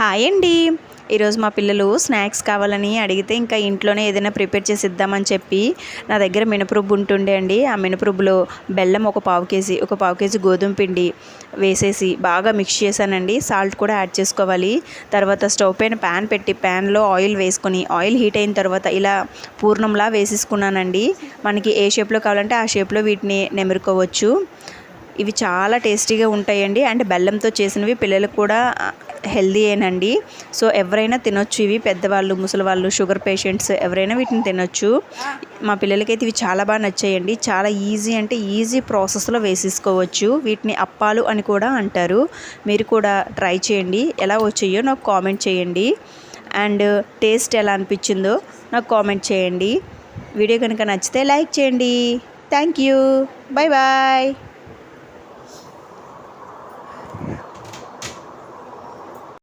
Hi అండి. ఈరోజు మా పిల్లలు స్నాక్స్ కావాలని అడిగితే ఇంకా ఇంట్లోనే ఏదైనా ప్రిపేర్ చేసి ఇద్దామని చెప్పి నా దగ్గర మినపరుబ్బు ఉంటుండే అండి. ఆ మినపరుబ్బులో బెల్లం ఒక పావు కేజీ ఒక పావు కేజీ గోధుమ పిండి వేసేసి బాగా మిక్స్ చేశానండి. సాల్ట్ కూడా యాడ్ చేసుకోవాలి. తర్వాత స్టవ్ పైన ప్యాన్ పెట్టి ప్యాన్లో ఆయిల్ వేసుకొని ఆయిల్ హీట్ అయిన తర్వాత ఇలా పూర్ణంలా వేసేసుకున్నానండి. మనకి ఏ షేప్లో కావాలంటే ఆ షేప్లో వీటిని నెమురుకోవచ్చు. ఇవి చాలా టేస్టీగా ఉంటాయండి. అండ్ బెల్లంతో చేసినవి పిల్లలకు కూడా హెల్దీయేనండి సో ఎవరైనా తినొచ్చు ఇవి పెద్దవాళ్ళు ముసలివాళ్ళు షుగర్ పేషెంట్స్ ఎవరైనా వీటిని తినొచ్చు. మా పిల్లలకైతే ఇవి చాలా బాగా నచ్చాయండి. చాలా ఈజీ అంటే ఈజీ ప్రాసెస్లో వేసేసుకోవచ్చు. వీటిని అప్పాలు అని కూడా అంటారు. మీరు కూడా ట్రై చేయండి. ఎలా వచ్చాయో నాకు కామెంట్ చేయండి. అండ్ టేస్ట్ ఎలా అనిపించిందో నాకు కామెంట్ చేయండి. వీడియో కనుక నచ్చితే లైక్ చేయండి. Thank you. Bye bye.